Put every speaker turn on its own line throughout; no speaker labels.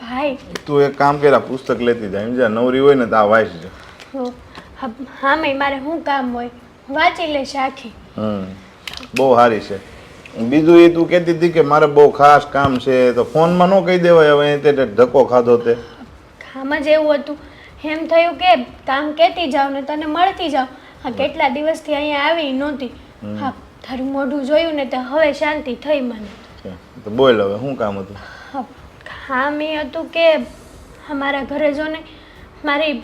ભાઈ.
તું એક કામ કર્યા પુસ્તક લેતી જાય સમજ્યા નવરી હોય ને તો આ વાંચજે
હું હા હા મેં મારે શું કામ હોય? વાંચી લઈશ આખી.
હમ. બહુ સારી છે. બીજું એ તું કહેતી હતી કે મારે બહુ ખાસ કામ છે તો ફોનમાં ન કહી દેવાય હવે તે તે ધક્કો ખાધો તે.
આમાં જ એવું હતું. એમ થયું કે કામ કહેતી જાઉં ને તને મળતી જાઉં હા કેટલા દિવસથી અહીંયા આવી નહોતી. હા તારું મોઢું જોયું ને તો હવે શાંતિ થઈ મને.
તો બોલ હવે શું કામ હતું?
હા, મેં હતું કે અમારા ઘરે જો ને મારી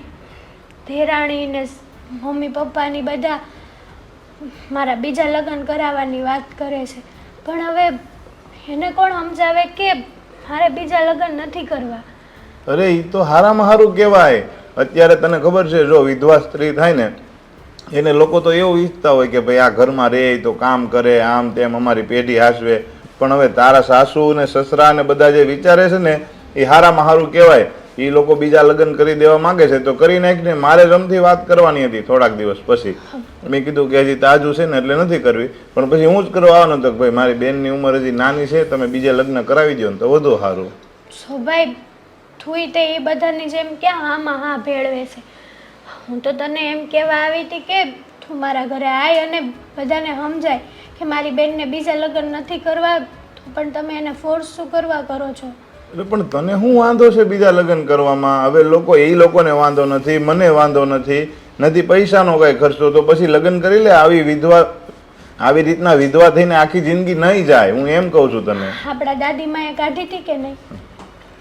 ધેરાણી ને મમ્મી પપ્પાની બધા મારા બીજા લગ્ન કરાવવાની વાત કરે છે. પણ હવે એને કોણ સમજાવે કે મારે બીજા લગ્ન નથી કરવા?
અરે એ તો હારામાં સારું કહેવાય. અત્યારે તને ખબર છે જો વિધવા સ્ત્રી થાય ને એને લોકો તો એવું ઈચ્છતા હોય કે ભાઈ આ ઘરમાં રહે તો કામ કરે આમ તેમ અમારી પેઢી હાસવે. પણ હવે તારા સાસુ ને સસરા ને બધા જે વિચારે છે ને, એ હારામાં હારું કહેવાય. એ લોકો બીજા લગ્ન કરી દેવા માંગે છે, તો કરી નાખ ને મારે રમથી વાત કરવાની હતી થોડાક દિવસ પછી. મેં કીધું કે હજી તાજું છે ને એટલે નથી કરવી. પણ પછી હું જ કરવા આવવાનો હતો ભાઈ, મારી બેનની ઉંમર હજી નાની છે, તમે બીજા લગ્ન કરાવી દો ને તો વધુ સારું
સો ભાઈ તુંય તે એ બધાની જેમ ક્યાં હામાં હા ભેળવે છે? હું તો તને એમ કહેવા આવી હતી કે તું મારા ઘરે આય અને બધાને સમજાય કે મારી બેનને બીજા લગ્ન નથી કરવા પણ તમે એને ફોર્સ શું કરવા કરો છો?
એટલે પણ તને શું વાંધો છે બીજા લગ્ન કરવામાં? હવે લોકો એ લોકોને વાંધો નથી મને વાંધો નથી. નથી પૈસાનો કાંઈ ખર્ચો તો પછી લગ્ન કરી લે. આવી વિધવા આવી રીતના વિધવા થઈને આખી જિંદગી નહીં જાય. હું એમ કહું છું તને.
આપણા દાદીમાએ કાઢી હતી કે નહીં?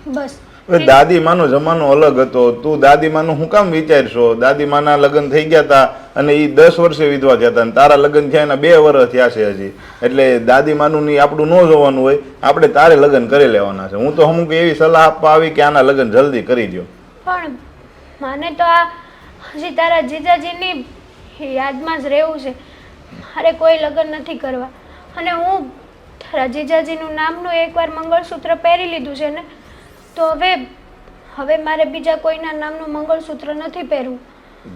બસ.
દાદીમાનો જમાનો અલગ હતો. તું દાદીમાનું હું કામ વિચારશો? દાદીમાના લગ્ન થઈ ગયા હતા અને એ દસ વર્ષે વિધવા થયા હતા અને તારા લગ્ન થયા એના બે વર્ષ થયા છે હજી. એટલે દાદીમાનું ની આપણું ન જોવાનું હોય આપણે તારે લગ્ન કરી લેવાના છે. હું તો અમુક એવી સલાહ આપવા આવી કે આના લગ્ન જલ્દી કરી દો
પણ મને તો આ હજી તારા જીજાજીની યાદમાં જ રહેવું છે. મારે કોઈ લગ્ન નથી કરવા. અને હું તારા જીજાજીનું નામનું એકવાર મંગળસૂત્ર પહેરી લીધું છે ને તો હવે હવે મારે બીજા કોઈના નામનું મંગળસૂત્ર નથી પહેરવું.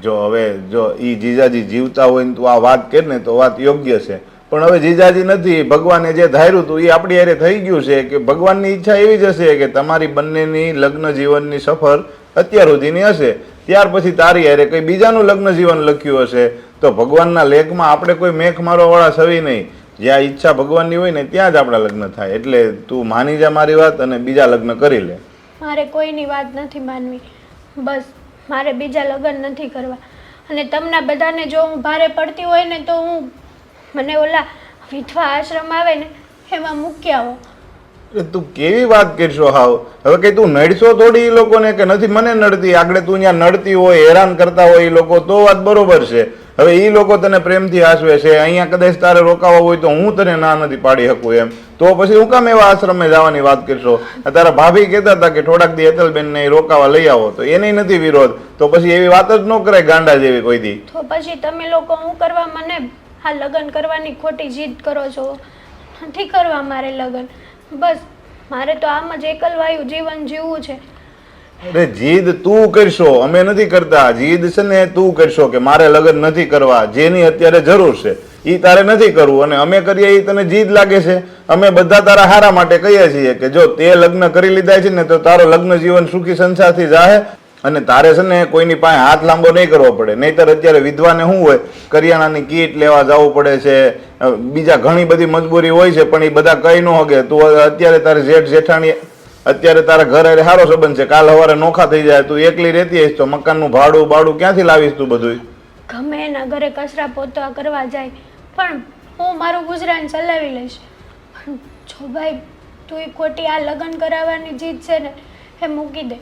જો હવે, જો ઈ જીજાજી જીવતા હોય તું આ વાત કે ને તો વાત યોગ્ય છે. પણ હવે જીજાજી નથી, ભગવાને જે ધાર્યું હતું એ આપણી હારે થઈ ગયું છે કે ભગવાનની ઈચ્છા એવી જ હશે કે તમારી બંનેની લગ્ન જીવનની સફર અત્યાર સુધીની હશે. ત્યાર પછી તારી હારે કઈ બીજાનું લગ્ન જીવન લખ્યું હશે. તો ભગવાનના લેખમાં આપણે કોઈ મેખ મારવાવાળા વાળા સવી નહીં. જ્યાં ઈચ્છા ભગવાનની હોય ને ત્યાં જ આપણા લગ્ન થાય. એટલે તું માની જા મારી વાત અને બીજા લગ્ન કરી લે.
મારે કોઈની વાત નથી માનવી. બસ મારે બીજા લગ્ન નથી કરવા. અને તમને બધાને જો હું ભારે પડતી હોય ને તો હું મને ઓલા વિધવા આશ્રમ આવે ને એમાં મૂક્યા
હો તું કેવી વાત કરશો હાવ? હવે કઈ તું નડશો થોડી એ લોકોને કે નથી? મને નડતી. આગળ તું ત્યાં નડતી હોય હેરાન કરતા હોય એ લોકો તો વાત બરોબર છે. હવે એ લોકો તને પ્રેમથી આસવે છે, અહીંયા કદાચ તારે રોકાવા હોય તો હું તને ના નથી પાડી શકું એમ. તો પછી હું કામ એવા આશ્રમે જવાની વાત કરશો? તારા ભાભી કહેતા હતા કે થોડાક દી હેતલબેનને રોકાવા લઈ આવો. તો એને નથી વિરોધ. તો પછી એવી વાત જ ન કરાય ગાંડા જેવી કોઈ દી.
તો પછી તમે લોકો હું કરવા મને હા લગ્ન કરવાની ખોટી જીદ કરો છો? નથી કરવા મારે લગ્ન. બસ, મારે તો આમ જ એકલવાયું જીવન જીવવું છે.
અરે જીદ તું કરશો, અમે નથી કરતા. જીદ છે ને તું કરશો કે મારે લગ્ન નથી કરવા. જેની અત્યારે જરૂર છે એ તારે નથી કરવું. અને અમે કરીએ એ તને જીદ લાગે છે. અમે બધા તારા હારા માટે કહીએ છીએ કે જો તે લગ્ન કરી લીધા છે ને, તો તારો લગ્ન જીવન સુખી સંસારથી જાહે. અને તારે છે ને કોઈની પાસે હાથ લાંબો નહીં કરવો પડે. નહીતર અત્યારે વિધવાને શું હોય? કરિયાણાની કીટ લેવા જવું પડે છે. બીજા ઘણી બધી મજબૂરી હોય છે, પણ એ બધા કઈ ન હગે. તું અત્યારે તારે જેઠ જેઠાણી અત્યારે તારા ઘર હારે સારો સંબંધ છે. કાલ સવારે નોખા થઈ જાય, તું એકલી રહેતી હઈશ તો મકાનનું ભાડું બાડું ક્યાંથી લાવીશ તું બધું
ગમે એના ઘરે કચરા પોતા કરવા જાય, પણ હું મારું ગુજરાન ચલાવી લઈશ. પણ જો ભાઈ, તું એ ખોટી આ લગ્ન કરાવવાની જીત છે ને, એ મૂકી દે.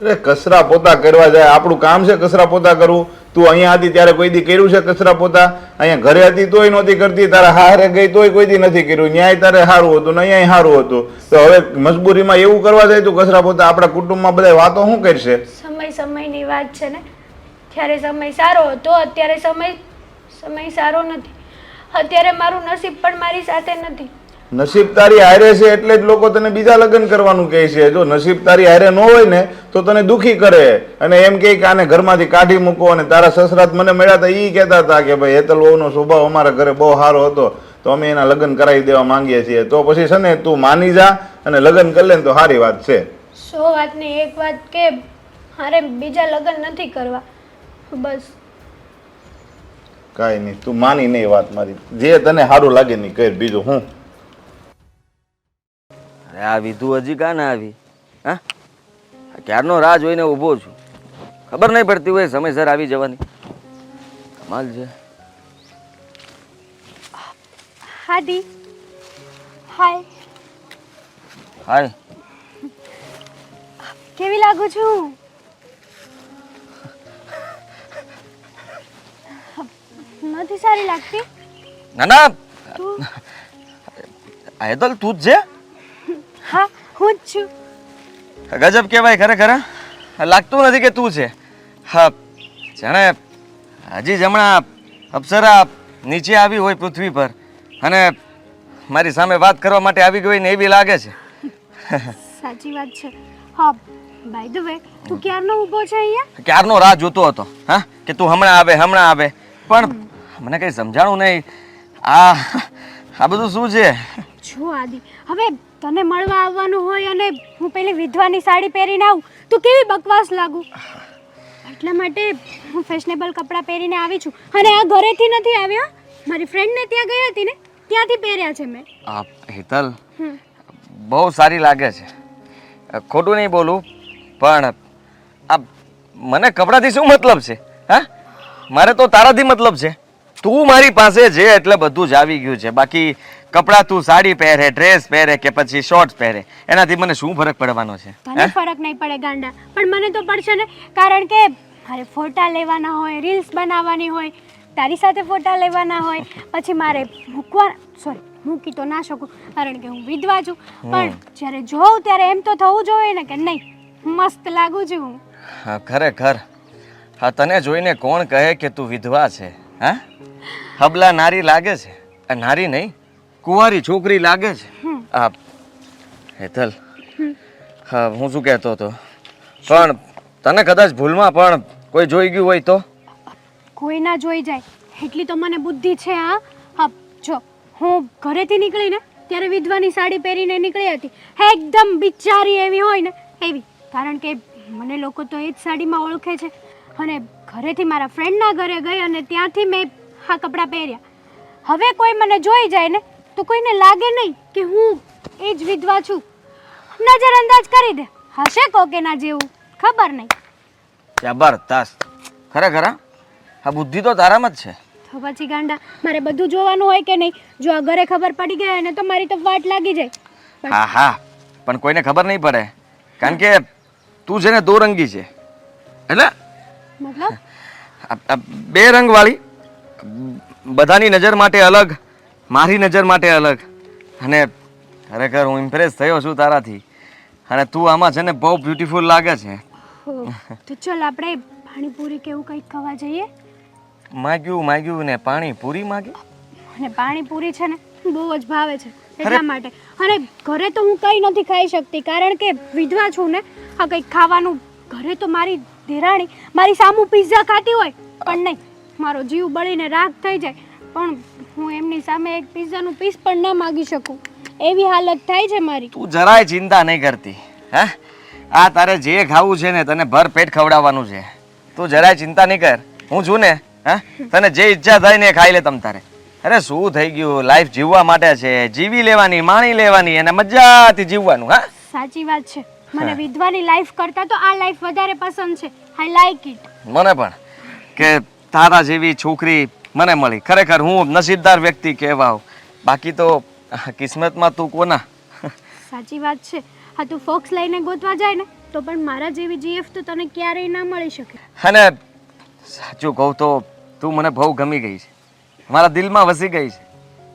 અરે કચરા પોતા કરવા જાય. આપણું કામ છે કચરા પોતા કરવું. તું અહીંયા હતી ત્યારે કોઈ દી કર્યું છે કચરા પોતા? અહીંયા ઘરે હતી તોય નહોતી કરતી. તારા હારે ગઈ તોય કોઈ દી નથી કર્યું. ન્યાય તારે સારું હતું ને અહીંયા સારું હતું. તો હવે મજબૂરીમાં એવું કરવા જાય તું કચરા પોતા? આપણા કુટુંબમાં બધા વાતો શું કરશે?
સમય સમયની વાત છે ને. ત્યારે સમય સારો હતો, અત્યારે સમય સમય સારો નથી. અત્યારે મારું નસીબ પણ મારી સાથે નથી.
નસીબ તારી હારે છે એટલે જ લોકો તને બીજા લગ્ન કરવાનું કહે છે. જો નસીબ તારી હારે ન હોય ને તો તને દુખી કરે. અને એમ કહે કે આને ઘરમાંથી કાઢી મૂકો અને તારા સસરાત મને મળ્યા હતા એ કહેતા હતા કે ભાઈ હેતલ વહુનો સ્વભાવ અમારા ઘરે બહુ સારો હતો તો અમે એના લગ્ન કરાવી દેવા માંગીએ છીએ. તો પછી છે ને તું માની જા અને લગ્ન કરી લે તો સારી વાત છે.
સો વાતની એક વાત કે મારે બીજા લગ્ન નથી કરવા. બસ.
કાંઈ નહીં તું માની નહીં વાત મારી. જે તને સારું લાગે નહીં કર બીજું હું?
અરે આ વિધુ હજી કાં ના આવી? હા? ક્યારનો રાહ જોઈને ઊભો છું. ખબર નહીં પડતી હોય સમયસર આવી જવાની. કમાલ છે.
હાદી હાય.
હાય.
કેવી લાગુ છું? નથી સારી લાગતી.
ના ના.
તું?
હેતલ તું જ છે?
હા હું જ છું.
ગજબ કહેવાય ખરેખર? લાગતું નથી કે તું છે. હા જાણે હજી જ હમણાં અપ્સરા નીચે આવી હોય પૃથ્વી પર અને મારી સામે વાત કરવા માટે આવી ગઈ ને એવી લાગે છે.
સાચી વાત છે. હા બાય ધ વે તું ક્યારનો ઊભો છે અહીંયા?
ક્યારનો રાહ જોતો હતો હા? કે તું હમણાં આવે હમણાં આવે. પણ મને કંઈ સમજાણું નહીં. આ આ બધું શું છે?
જો આદિ હવે તને મળવા આવવાનું હોય અને હું પેલી વિધવાની સાડી પહેરીને આવું તો કેવી બકવાસ લાગુ? એટલા માટે હું ફેશનેબલ કપડાં પહેરીને આવી છું. અને આ ઘરેથી નથી આવ્યા? મારી ફ્રેન્ડને ત્યાં ગઈ હતી ને? ત્યાંથી પહેર્યા છે મેં.
આ હેતલ બહુ સારી લાગે છે. ખોટું નહીં બોલું પણ આ મને કપડાથી શું મતલબ છે? હા? મારે તો તારાથી મતલબ છે. તું મારી પાસે છે એટલે બધું જ આવી ગયું છે. બાકી કપડાં તું સાડી પહેરે ડ્રેસ પહેરે કે પછી શોર્ટ પહેરે? એનાથી મને શું ફરક પડવાનો છે?
તને ફરક નહીં પડે ગાંડા. પણ મને તો પડશે ને કારણ કે મારે ફોટા લેવાના હોય રીલ્સ બનાવવાની હોય તારી સાથે ફોટા લેવાના હોય પછી મારે મૂકવા સોરી મૂકી તો ના શકું કારણ કે હું વિધવા છું. પણ જ્યારે જોઉં ત્યારે એમ તો થવું જોઈએ ને કે નહીં મસ્ત લાગુ છું હું.
હા ખરેખર. હા તને જોઈને કોણ કહે કે તું વિધવા છે હા? હબલા નારી લાગે છે નારી નહીં કુંવારી છોકરી લાગે છે. આ હેતલ હા હું શું કહેતો હતો? પણ તને કદાચ ભૂલમાં પણ કોઈ જોઈ ગયું હોય તો?
કોઈ ના જોઈ જાય. એટલી તો મને બુદ્ધિ છે હા. હા જો હું ઘરેથી નીકળીને ત્યારે વિધવાની સાડી પહેરીને નીકળી હતી. એકદમ બિચારી એવી હોય ને એવી. કારણ કે મને લોકો તો એ જ સાડીમાં ઓળખે છે. અને ઘરેથી મારા ફ્રેન્ડના ઘરે ગઈ અને ત્યાંથી મેં આ કપડાં પહેર્યા. હવે કોઈ મને જોઈ જાય ને તો કોઈને લાગે નહીં કે હું એ જ વિધવા છું. નજર અંદાજ કરી દે. હશે કોકેના જેવું. ખબર નહીં.
જબરદસ્ત. ખરેખર હા? આ બુદ્ધિ તો તારામાં જ છે.
તો પછી ગાંડા મારે બધું જોવાનું હોય કે નહીં? જો આ ઘરે ખબર પડી ગઈ હોય ને તો મારી તો વાટ લાગી જાય. પણ
હા હા. પણ કોઈને ખબર નહીં પડે. કારણ કે તું છે ને દો રંગી છે. એટલે?
મતલબ?
આ- આ બે રંગવાળી બધાની નજર માટે અલગ મારી નજર માટે અલગ. અને ખરેખર હું ઇમ્પ્રેસ થયો છું તારાથી. અને તું આમાં છે ને બહુ બ્યુટીફુલ લાગે છે.
તો ચલ આપણે પાણીપુરી કે એવું કંઈક ખાવા જઈએ?
માગ્યું માગ્યું ને પાણીપુરી માગે?
અને પાણીપુરી છે ને બહુ જ ભાવે છે એટલા માટે. અને ઘરે તો હું કંઈ નથી ખાઈ શકતી કારણ કે વિધવા છું ને આ કંઈક ખાવાનું ઘરે તો મારી દેરાણી મારી સામું પિઝા ખાતી હોય પણ નહીં. મારો જીવ બળીને રાગ થઈ જાય. પણ હું એમની સામે એક પિઝાનું પીસ પણ ના માગી શકું. એવી હાલત થાય છે મારી.
તું જરાય ચિંતા નહીં કરતી હે? આ તારે જે ખાવું છે ને તને ભર પેટ ખવડાવવાનું છે. તું જરાય ચિંતા નહીં કર. હું છું ને હા? તને જે ઈચ્છા થાય ને ખાઈ લે તમ તારે. અરે શું થઈ ગયું? લાઈફ જીવવા માટે છે જીવી લેવાની માણી લેવાની અને મજાથી જીવવાનું હા?
સાચી વાત છે. મને વિધવાની લાઈફ કરતા તો આ લાઈફ વધારે પસંદ છે. આઈ લાઈક ઇટ
મને પણ. કે તારા જેવી છોકરી મને મળી. ખરેખર હું નસીબદાર વ્યક્તિ કહેવાઉં બાકી તો કિસ્મતમાં તું કોના?
સાચી વાત છે. હા તું ફોક્સ લઈને ગોતવા જાય ને તો પણ મારા જેવી જીએફ તો તને ક્યારેય ના મળી શકે.
અને સાચું કહું તો તું મને બહુ ગમી ગઈ છે. મારા દિલમાં વસી ગઈ છે.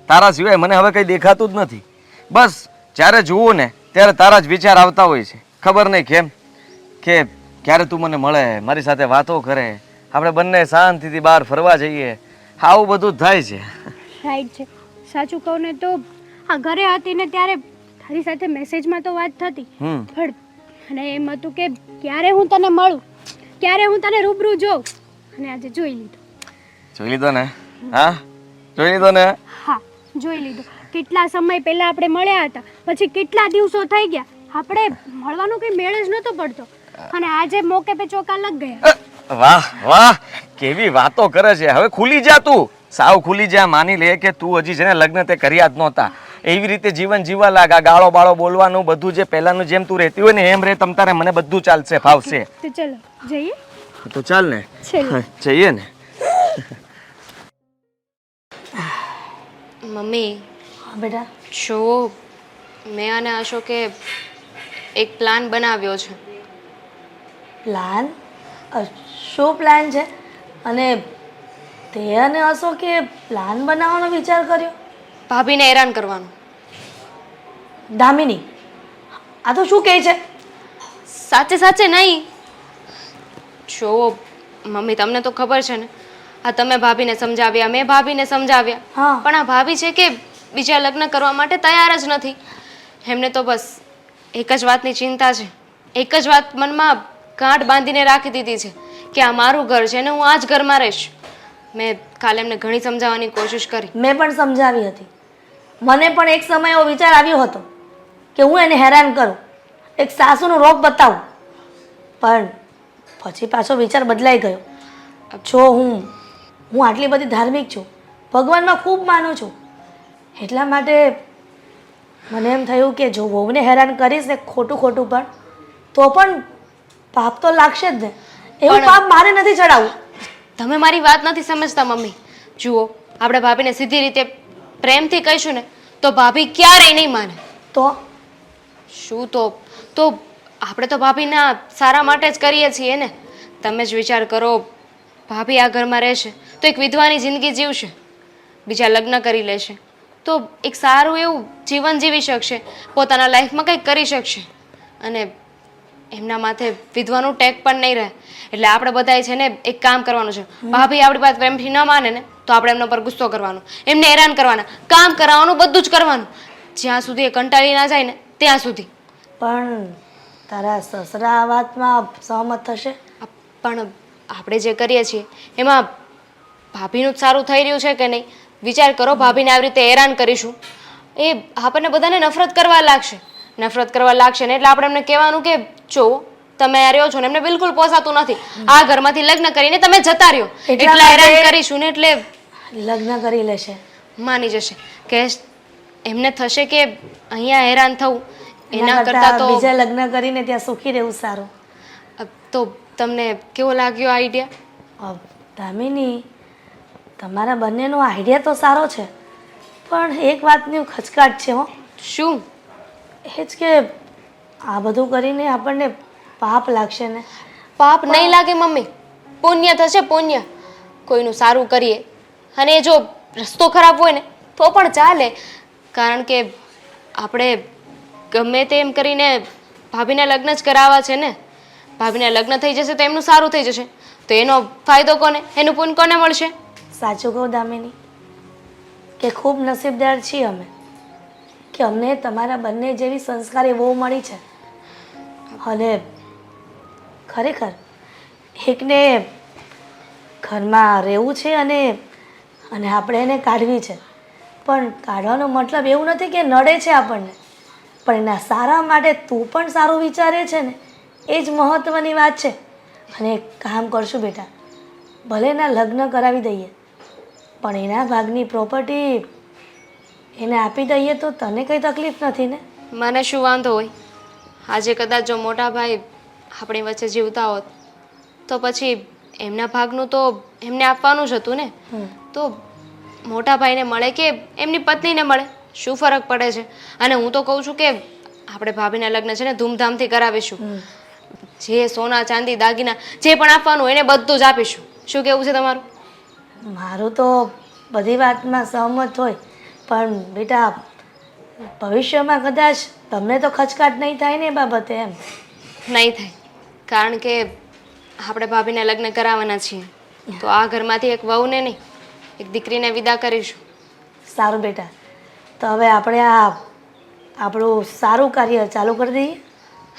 તારા સિવાય મને હવે કંઈ દેખાતું જ નથી. બસ જ્યારે જુઓ ને ત્યારે તારા જ વિચાર આવતા હોય છે. ખબર નહીં કેમ? કે ક્યારે તું મને મળે મારી સાથે વાતો કરે. આપણે બંને શાંતિથી બહાર ફરવા જઈએ. આવું બધું થાય છે.
થાય છે. સાચું કહું ને તો આ ઘરે હતી ને ત્યારે તારી સાથે મેસેજમાં તો વાત થતી. પણ અને એમ હતું કે ક્યારે હું તને મળું? ક્યારે હું તને રૂબરૂ જોઉં? અને આજે જોઈ લીધું.
જોઈ લીધો ને? હા? જોઈ લીધો ને?
હા જોઈ લીધો. કેટલા સમય પહેલા આપણે મળ્યા હતા? પછી કેટલા દિવસો થઈ ગયા? આપણે મળવાનો કંઈ મેળ જ નહોતો પડતો. અને આજે મોકે પે ચોકા લગ ગયા.
વાહ વાહ કેવી વાતો કરે છે. હવે ખુલી જા તું. સાવ ખુલી જા માની લે કે તું હજી છે ને લગ્ન તે કર્યા જ નહોતા. એવી રીતે જીવન જીવવા લાગા ગાળો બાળો બોલવાનું બધું જે પહેલાનું જેમ તું રહેતી હોય ને એમ રે તમ તારે મને બધું ચાલશે ફાવશે.
તો ચલો જઈએ?
તો ચાલ ને. જઈએ ને.
મમ્મી.
હા બેટા.
જો મેં અને અશોકે એક પ્લાન બનાવ્યો છે.
પ્લાન શું પ્લાન છે? અને તે અને અશોકે પ્લાન બનાવવાનો વિચાર કર્યો?
ભાભીને હેરાન કરવાનું.
દામિની આ તો શું કહે છે?
સાચે સાચે નહીં. જો મમ્મી તમને તો ખબર છે ને. આ તમે ભાભીને સમજાવ્યા મેં ભાભીને સમજાવ્યા.
હા.
પણ આ ભાભી છે કે બીજા લગ્ન કરવા માટે તૈયાર જ નથી. એમને તો બસ એક જ વાતની ચિંતા છે. એક જ વાત મનમાં ગાંઠ બાંધીને રાખી દીધી છે કે આ મારું ઘર છે ને હું આ જ ઘરમાં રહીશ. મેં કાલે એમને ઘણી સમજાવવાની કોશિશ કરી.
મેં પણ સમજાવી હતી. મને પણ એક સમય એવો વિચાર આવ્યો હતો કે હું એને હેરાન કરું. એક સાસુનો રોપ બતાવું. પણ પછી પાછો વિચાર બદલાઈ ગયો. જો હું હું આટલી બધી ધાર્મિક છું, ભગવાનમાં ખૂબ માનું છું, એટલા માટે મને એમ થયું કે જો વહુને હેરાન કરીશ ને ખોટું ખોટું પણ, તો પણ પાપ તો લાગશે જ ને. એવું પાપ મારે નથી ચડાવવું.
તમે મારી વાત નથી સમજતા મમ્મી. જુઓ આપણે ભાભીને સીધી રીતે પ્રેમથી કહીશું ને તો ભાભી ક્યારેય નહીં માને.
તો?
શું તો? તો આપણે તો ભાભીના સારા માટે જ કરીએ છીએ ને. તમે જ વિચાર કરો ભાભી આ ઘરમાં રહેશે તો એક વિધવાની જિંદગી જીવશે. બીજા લગ્ન કરી લેશે. તો એક સારું એવું જીવન જીવી શકશે. પોતાના લાઈફમાં કંઈક કરી શકશે. અને એમના માથે વિધવાનું ટેક પણ નહીં રહે. એટલે આપણે બધાએ છે ને એક કામ કરવાનું છે. ભાભી આપણી વાત પ્રેમથી ન માને ને તો આપણે એમના પર ગુસ્સો કરવાનો. એમને હેરાન કરવાના. કામ કરાવવાનું બધું જ કરવાનું. જ્યાં સુધી એ કંટાળી ના જાય ને ત્યાં સુધી.
પણ તારા સસરા આ વાતમાં સહમત થશે?
પણ આપણે જે કરીએ છીએ એમાં ભાભીનું જ સારું થઈ રહ્યું છે કે નહીં? વિચાર કરો ભાભીને આવી રીતે હેરાન કરીશું. એ આપણને બધાને નફરત કરવા લાગશે. નફરત કરવા લાગશે ને એટલે આપણે એમને કહેવાનું કે જો તમે રહ્યો છો ને એમને બિલકુલ પોસાતું નથી. આ ઘરમાંથી લગ્ન કરીને તમે જતા રહ્યો.
એટલે
હેરાન કરીશું ને એટલે
લગ્ન કરી લેશે.
માની જશે. કે એમને થશે કે અહીંયા હેરાન થવું. એના કરતાં તો
બીજા લગ્ન કરીને ત્યાં સુખી રહેવું સારું.
તો તમને કેવો લાગ્યો આઈડિયા
દામિની તમારા બંનેનો આઈડિયા તો સારો છે. પણ એક વાતની ખચકાટ છે હો.
શું?
એ જ કે આ બધું કરીને આપણને પાપ લાગશે ને?
પાપ નહીં લાગે મમ્મી. પુણ્ય થશે પુણ્ય. કોઈનું સારું કરીએ. અને જો રસ્તો ખરાબ હોય ને તો પણ ચાલે. કારણ કે આપણે ગમે તેમ કરીને ભાભીને લગ્ન જ કરાવવા છે ને? ભાભીને લગ્ન થઈ જશે તો એમનું સારું થઈ જશે. તો એનો ફાયદો કોને? એનું પુન કોને મળશે?
સાચું કહું દામિની કે ખૂબ નસીબદાર છીએ અમે. કે અમને તમારા બંને જેવી સંસ્કારી એવો મળી છે. અને ખરેખર એકને ઘરમાં રહેવું છે અને અને આપણે એને કાઢવી છે. પણ કાઢવાનો મતલબ એવું નથી કે નડે છે આપણને. પણ એના સારા માટે તું પણ સારું વિચારે છે ને, એ જ મહત્ત્વની વાત છે. અને એક કામ કરશું બેટા, ભલે એના લગ્ન કરાવી દઈએ, પણ એના ભાગની પ્રોપર્ટી એને આપી દઈએ તો તને કંઈ તકલીફ નથી ને?
મને શું વાંધો હોય? આજે કદાચ જો મોટા ભાઈ આપણી વચ્ચે જીવતા હોત તો પછી એમના ભાગનું તો એમને આપવાનું જ હતું ને? તો મોટા ભાઈને મળે કે એમની પત્નીને મળે? શું ફરક પડે છે? અને હું તો કહું છું કે આપણે ભાભીના લગ્ન છે ને ધૂમધામથી કરાવીશું. જે સોના ચાંદી દાગીના જે પણ આપવાનું એને બધું જ આપીશું. શું કેવું છે તમારું?
મારું તો બધી વાતમાં સહમત હોય. પણ બેટા ભવિષ્યમાં કદાચ તમને તો ખચકાટ નહીં થાય ને એ બાબતે એમ?
નહીં થાય. કારણ કે આપણે ભાભીને લગ્ન કરાવવાના છીએ. તો આ ઘરમાંથી એક વહુને નહીં એક દીકરીને વિદા કરીશું.
સારું બેટા. તો હવે આપણે આ આપણું સારું કાર્ય ચાલુ કરી દઈએ?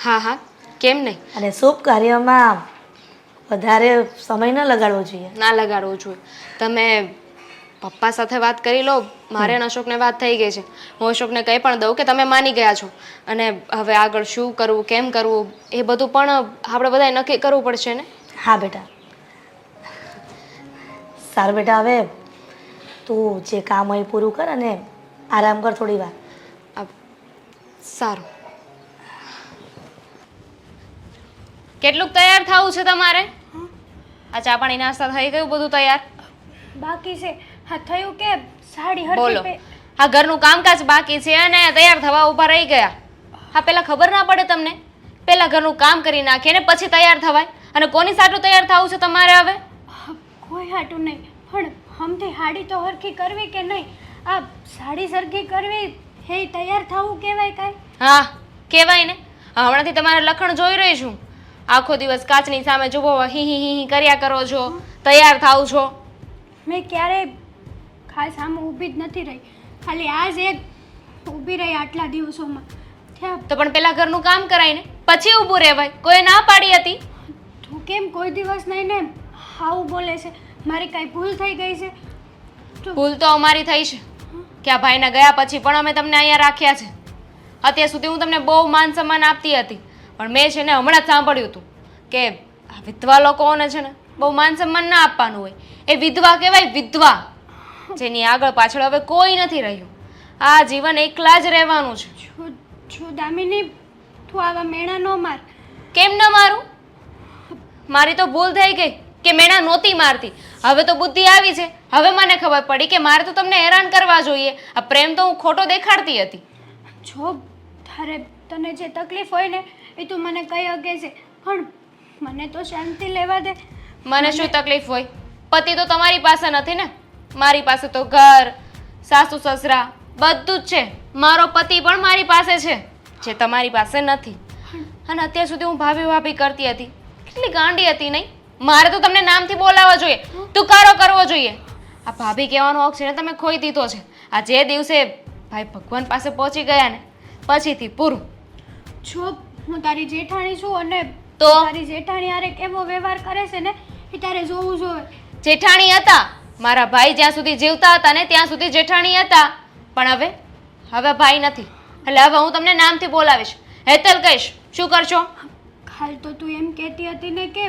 હા હા. કેમ નહીં?
અને શુભ કાર્યમાં વધારે સમય ન લગાડવો જોઈએ.
ના લગાડવો જોઈએ. તમે પપ્પા સાથે વાત કરી લો મારે અને અશોકને વાત થઈ ગઈ છે. હું અશોકને કંઈ પણ દઉં કે તમે માની ગયા છો. અને હવે આગળ શું કરવું કેમ કરવું એ બધું પણ આપણે બધાએ નક્કી કરવું પડશે ને?
હા બેટા. સારું બેટા હવે તું જે કામ હોય પૂરું કર અને આરામ કર થોડી વાર.
સારું. કેટલુંક તૈયાર થવું છે તમારે? આ ચા પાણી નાસ્તા થઈ ગયું બધું તૈયાર?
બાકી છે. હા થયું કે સાડી
બોલો.
હરખી
હા ઘરનું કામકાજ બાકી છે અને તૈયાર થવા ઊભા રહી ગયા. હા પેલા ખબર ના પડે તમને? પેલા ઘરનું કામ કરી નાખીએ ને પછી તૈયાર થવાય. અને કોની સાટું તૈયાર થવું છે તમારે હવે?
હા, કોઈ હાટું નહીં. પણ હમથી હાડી તો હરખી કરવી કે નહીં? આ સાડી સરખી કરવી હે તૈયાર થવું કહેવાય કાંઈ?
હા કહેવાય ને. હા, હમણાંથી તમારે લખણ જોઈ રહી છું આખો દિવસ કાચની સામે જુઓ હી હી હી હી કર્યા કરો છો તૈયાર થાવ છો.
મેં ક્યારેય ખાસ આમ ઊભી જ નથી રહી. ખાલી આજ એક ઊભી રહી આટલા દિવસોમાં. ત્યાં
તો પણ પેલા ઘરનું કામ કરાય ને. પછી ઊભું રહેવાય. કોઈ ના પાડી હતી?
તું કેમ કોઈ દિવસ નહીં ને આવું બોલે છે. મારી કાંઈ ભૂલ થઈ ગઈ છે?
ભૂલ તો અમારી થઈ છે. કે આ ભાઈના ગયા પછી પણ અમે તમને અહીંયા રાખ્યા છે. અત્યાર સુધી હું તમને બહુ માન સન્માન આપતી હતી. પણ મેં છે ને હમણાં જ સાંભળ્યું હતું કે આ વિધવા લોકોને છે ને બહુ માન સન્માન ના આપવાનું હોય. એ વિધવા કહેવાય વિધવા. જેની આગળ પાછળ હવે કોઈ નથી રહ્યું. આ જીવન એકલા જ રહેવાનું છે.
જો જો દામિની તું આવા મેણા નો માર.
કેમ ન મારું? મારી તો ભૂલ થઈ ગઈ કે મેણા નહોતી મારતી. હવે તો બુદ્ધિ આવી છે. હવે મને ખબર પડી કે મારે તો તમને હેરાન કરવા જોઈએ. આ પ્રેમ તો હું ખોટો દેખાડતી હતી.
જો તારે તને જે તકલીફ હોય ને એ તું મને કહી શકે છે. પણ મને તો શાંતિ લેવા દે.
મને શું તકલીફ હોય? પતિ તો તમારી પાસે નથી ને? મારી પાસે તો ઘર સાસુ સસરા બધું જ છે. મારો પતિ પણ મારી પાસે છે જે તમારી પાસે નથી. અને અત્યાર સુધી હું ભાભી ભાભી કરતી હતી. કેટલી ગાંડી હતી નહીં? મારે તો તમને નામથી બોલાવવા જોઈએ. તુકારો કરવો જોઈએ. આ ભાભી કહેવાનો હક છે ને તમે ખોઈ દીધો છે. આ જે દિવસે ભાઈ ભગવાન પાસે પહોંચી ગયા ને પછીથી પૂરું.
જો હું તારી જેઠાણી છું અને
તો?
તારી જેઠાણી આરે કેવો વ્યવહાર કરે છે ને એ તારે જોવું જોઈએ.
જેઠાણી હતા? મારા ભાઈ જ્યાં સુધી જીવતા હતા ને ત્યાં સુધી જેઠાણી હતા. પણ હવે હવે ભાઈ નથી. એટલે હવે હું તમને નામથી બોલાવીશ. હેતલ કહીશ શું કરશો?
હાલ તો તું એમ કહેતી હતી ને કે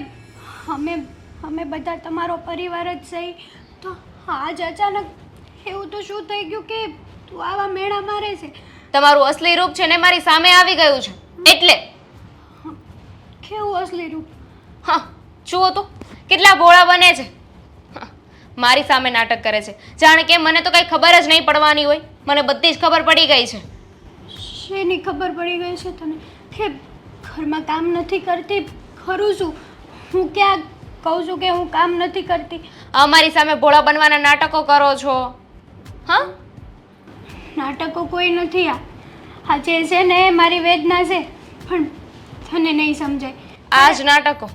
અમે અમે બધા તમારો પરિવાર જ સહી. તો આજ અચાનક એવું તો શું થઈ ગયું કે તું આવા મેળા મારે છે?
તમારું અસલી રૂપ છે ને મારી સામે આવી ગયું છે. એટલે?
કેવું અસલી રૂપ?
હા જુઓ તો કેટલા ભોળા બને છે? મારી સામે નાટક કરે છે. જાણે કે મને તો કંઈ ખબર જ નહીં પડવાની હોય. મને બધી જ ખબર પડી ગઈ છે.
શેની ખબર પડી ગઈ છે તને? કે ઘરમાં કામ નથી કરતી ખરું છું હું ક્યાં કહું છું કે હું કામ નથી કરતી?
અમારી સામે ભોળા બનવાના નાટકો કરો છો. હા?
નાટકો કોઈ નથી આ. આ જે છે ને મારી વેદના છે પણ તને નહીં સમજાય.
આ જ નાટકો.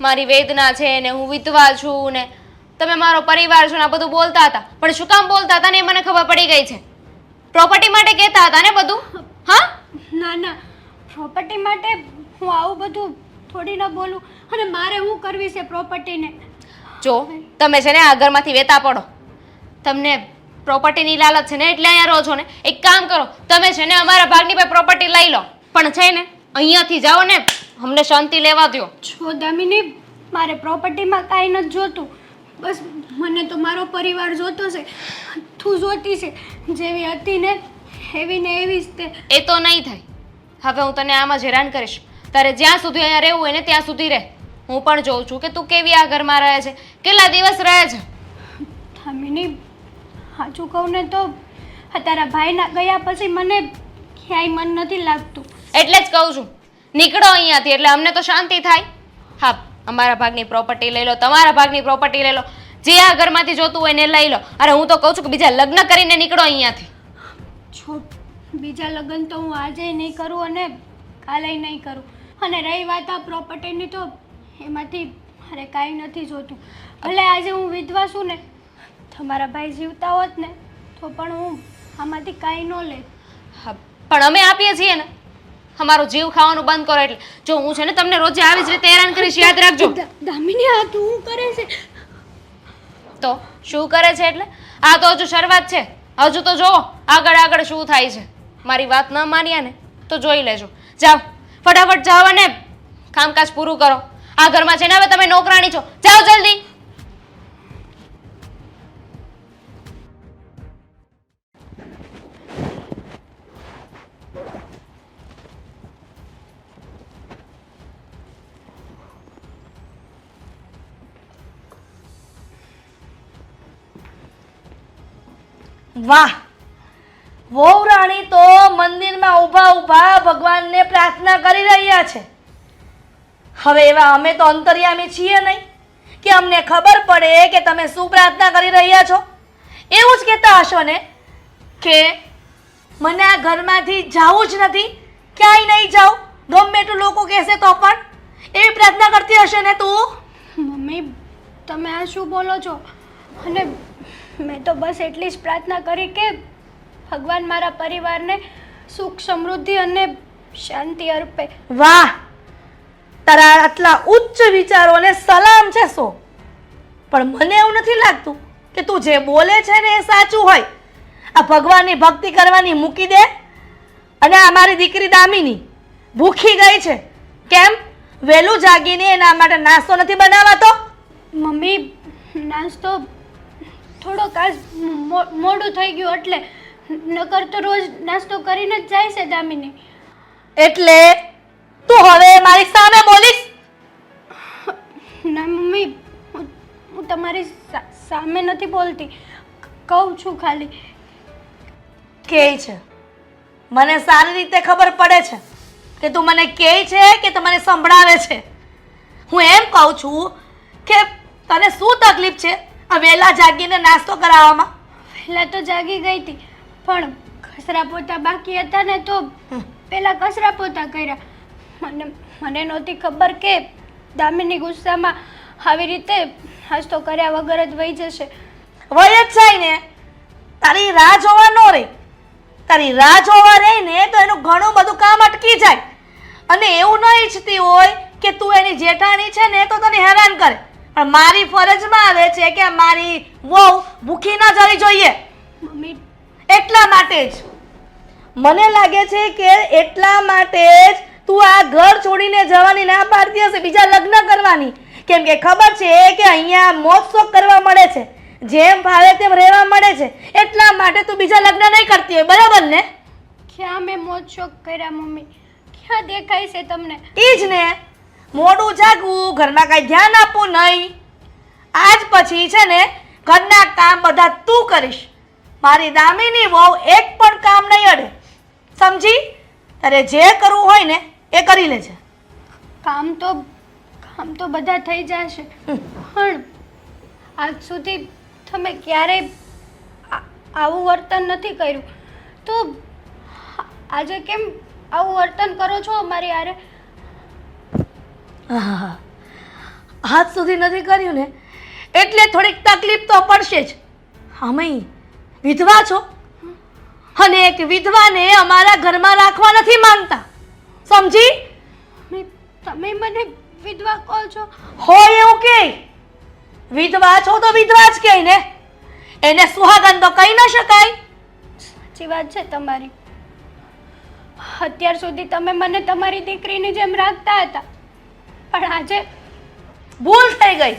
મારી વેદના છે ને હું વિતવા છું ને તમે મારો પરિવાર છો ને આ બધું બોલતા હતા. પણ શું કામ બોલતા હતા ને એ મને ખબર પડી ગઈ છે. પ્રોપર્ટી માટે કહેતા હતા ને બધું? હા?
ના ના. પ્રોપર્ટી માટે હું આવું બધું થોડી ના બોલું. અને મારે હું કરવી છે પ્રોપર્ટીને
જો તમે છે ને આ ઘરમાંથી વેતા પડો. તમને પ્રોપર્ટીની લાલચ છે ને એટલે અહીંયા રહો છો ને. એક કામ કરો તમે છે ને અમારા ભાગની પર પ્રોપર્ટી લઈ લો. પણ છે ને અહીંયાથી જાઓ ને અમને શાંતિ લેવા દ્યો.
છો દામિની મારે પ્રોપર્ટીમાં કાંઈ નથી જોતું. બસ મને તો મારો પરિવાર જોતો છે તું જોતી છે જેવી હતી ને એવી ને એવી જ તે.
એ તો નહીં થાય. હવે હું તને આમાં જ હેરાન કરીશ. તારે જ્યાં સુધી અહીંયા રહેવું હોય ને ત્યાં સુધી રહે. હું પણ જોઉં છું કે તું કેવી આ ઘરમાં રહે છે. કેટલા દિવસ રહે છે?
દામિની સાચું કહું ને તો તારા ભાઈના ગયા પછી મને ક્યાંય મન નથી લાગતું.
એટલે જ કહું છું. નીકળો અહીંયાથી એટલે અમને તો શાંતિ થાય. હા. અમારા ભાગની પ્રોપર્ટી લઈ લો તમારા ભાગની પ્રોપર્ટી લઈ લો. જે આ ઘરમાંથી જોતું હોય ને લઈ લો. અરે હું તો કહું છું કે બીજા લગ્ન કરીને નીકળો અહીંયાથી.
જો બીજા લગ્ન તો હું આજે નહીં કરું અને કાલે નહીં કરું. અને રહી વાત આ પ્રોપર્ટીની તો એમાંથી મારે કાંઈ નથી જોતું. ભલે આજે હું વિધવા છું ને તમારા ભાઈ જીવતા હોત ને તો પણ હું આમાંથી કાંઈ ન લે.
હા પણ અમે આપીએ છીએ ને. અમારો જીવ ખાવાનું બંધ કરો એટલે. જો હું છે ને તમને રોજે આવી જ રીતે હેરાન કરીશ યાદ રાખજો.
દામિની આ તું કરે છે?
તો શું કરે છે એટલે? આ તો હજુ શરૂઆત છે. હજુ તો જુઓ આગળ આગળ શું થાય છે. મારી વાત ન માન્યા ને તો જોઈ લેજો. જાઓ ફટાફટ જાઓ અને કામકાજ પૂરું કરો. આ ઘરમાં છે ને હવે તમે નોકરાણી છો. જાઓ જલ્દી.
વાહ. વહુ રાણી તો મંદિરમાં ઊભા ઊભા ભગવાનને પ્રાર્થના કરી રહ્યા છે. હવે એવા અમે તો અંતર્યામી છીએ નહીં કે અમને ખબર પડે કે તમે શું પ્રાર્થના કરી રહ્યા છો. એવું જ કહેતા હશો ને કે મને આ ઘરમાંથી જવું જ નથી, ક્યાંય નહીં જાઉં. ગમે એટલું લોકો કહેશે તો પણ. એવી પ્રાર્થના કરતી હશે ને તું?
મમ્મી, તમે આ શું બોલો છો? અને મેં તો બસ એટલી જ પ્રાર્થના કરી કે ભગવાન મારા પરિવારને સુખ સમૃદ્ધિ અને શાંતિ અર્પે.
વાહ! તારા આટલા ઉચ્ચ વિચારોને સલામ છે સો. પણ મને એવું નથી લાગતું કે તું જે બોલે છે ને એ સાચું હોય. આ ભગવાનની ભક્તિ કરવાની મૂકી દે અને આ મારી દીકરી દામિની ભૂખી ગઈ છે. કેમ? વહેલું જાગીને એના માટે નાસ્તો નથી બનાવાતો?
મમ્મી નાસ્તો થોડોક આજ મોડું થઈ ગયું એટલે નકર તો રોજ નાસ્તો કરીને જ જાય છે દામિની.
એટલે તું હવે મારી સામે બોલીશ?
ના મમ્મી હું તમારી સામે નથી બોલતી. કહું છું ખાલી.
કે છે? મને સારી રીતે ખબર પડે છે કે તું મને કહે છે કે તમને સંભળાવે છે. હું એમ કહું છું કે તને શું તકલીફ છે? વહેલા જાગીને નાસ્તો કરાવવામાં?
પહેલાં તો જાગી ગઈ હતી પણ કચરા પોતા બાકી હતા ને તો પહેલાં કસરા પોતા કર્યા. મને મને નહોતી ખબર કે દામિની ગુસ્સામાં આવી રીતે નાસ્તો કર્યા વગર જ વહી જશે.
વય જ જાય ને? તારી રાહ જોવા ન રહે. તારી રાહ જોવા રહે ને તો એનું ઘણું બધું કામ અટકી જાય. અને એવું ન ઈચ્છતી હોય કે તું એની જેઠાણી છે ને તો તને હેરાન કરે. મારી ફરજમાં આવે છે કે મારી વહુ ભૂખી ન જવી જોઈએ.
મમ્મી.
એટલા માટે જ. મને લાગે છે કે એટલા માટે જ તું આ ઘર છોડીને જવાની ના પાડતી હશે બીજા લગ્ન કરવાની. કેમ કે ખબર છે કે અહીંયા મોજ શોખ કરવા મળે છે. જેમ ભાવે તેમ રહેવા મળે છે. એટલા માટે તું બીજા લગ્ન નહીં કરતી હોય બરાબર ને?
ક્યાં મેં મોજ શોખ કર્યા મમ્મી? ક્યાં દેખાય છે તમને?
એ જ ને. મોડું જાગવું ઘરમાં કાંઈ ધ્યાન આપવું નહીં. આજ પછી છે ને ઘરના કામ બધા તું કરીશ. મારી દામીની વહુ એક પણ કામ નહીં અડે. સમજી? તારે જે કરવું હોય ને એ કરી લેજે.
કામ તો કામ તો બધા થઈ જશે. પણ આજ સુધી તમે ક્યારેય આવું વર્તન નથી કર્યું. તો આજે કેમ આવું વર્તન કરો છો અમારી હારે?
આહાહા. આજ સુધી નથી કર્યું ને એટલે થોડીક તકલીફ તો પડશે જ. અમે વિધવા છો? અને એક વિધવાને અમારા ઘરમાં રાખવા નથી માંગતા. સમજી?
તમે મને વિધવા કહો છો?
હોય એવું કે. વિધવા છો તો વિધવા જ કહે ને. એને સુહાગન તો કહી ન શકાય.
સાચી વાત છે તમારી. અત્યાર સુધી તમે મને તમારી દીકરીની જેમ રાખતા હતા. પણ આજે
ભૂલ થઈ ગઈ.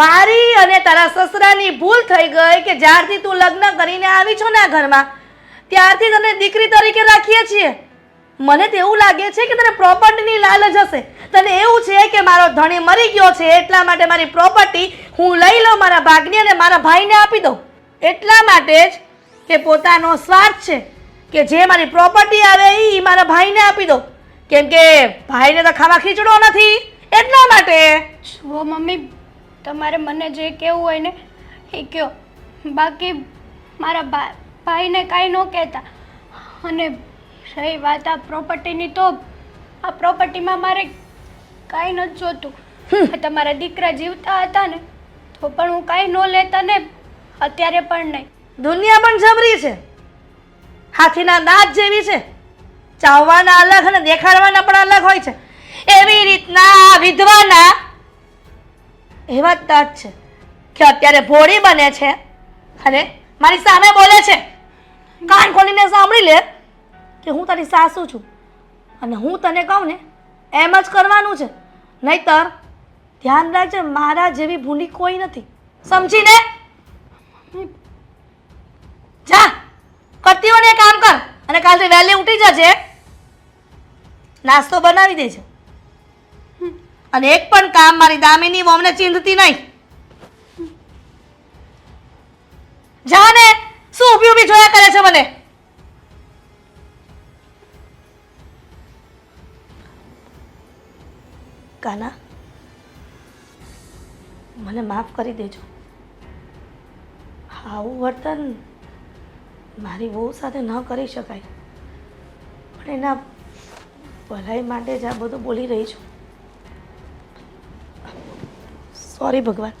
મારી અને તારા સસરાની ભૂલ થઈ ગઈ કે જ્યારથી તું લગ્ન કરીને આવી છો ને આ ઘરમાં, ત્યારથી તને દીકરી તરીકે રાખીએ છીએ. મને તો એવું લાગે છે કે તને પ્રોપર્ટીની લાલચ હશે. તને એવું છે કે મારો ધણી મરી ગયો છે, એટલા માટે મારી પ્રોપર્ટી હું લઈ લઉં, મારા ભાગની અને મારા ભાઈને આપી દઉં. એટલા માટે જ કે પોતાનો સ્વાર્થ છે કે જે મારી પ્રોપર્ટી આવે એ મારા ભાઈને આપી દઉં. કેમ કે ભાઈને તો ખાવા ખીચડો નથી એટલા માટે.
જો મમ્મી તમારે મને જે કહેવું હોય ને એ કહો બાકી મારા ભાઈને કાંઈ ન કહેતા. અને સહી વાત આ પ્રોપર્ટીની તો આ પ્રોપર્ટીમાં મારે કાંઈ નથી જોતું. તમારા દીકરા જીવતા હતા ને તો પણ હું કાંઈ ન લેતા ને અત્યારે પણ નહીં.
દુનિયા પણ જબરી છે. હાથીના દાંત જેવી છે. ચાવવાના અલગ અને દેખાડવાના પણ અલગ હોય છે. એવી રીતના વિધવાના એવા જ છે કે અત્યારે ભોળી બને છે. અને મારી સામે બોલે છે, કાન ખોલીને સાંભળી લે કે હું તારી સાસુ છું. અને હું તને કહું ને, એમ જ કરવાનું છે. નહીતર ધ્યાન રાખજે, મારા જેવી ભૂંડી કોઈ નથી. સમજીને? જા કરતી હોય ને કામ કર. અને કાલથી વહેલી ઉઠી જજે. નાસ્તો બનાવી દેજો. અને એક પણ કામ મારી દામિની વહુને ચિંતતી નહીં. જાને, શું ઊભી ઊભી જોયા કરે છે મને? કાના, મને માફ કરી દેજો. આવું વર્તન મારી બહુ સાથે ન કરી શકાય. પણ એના ભલાઈ માટે જ આ બધું બોલી રહી છું. સોરી ભગવાન.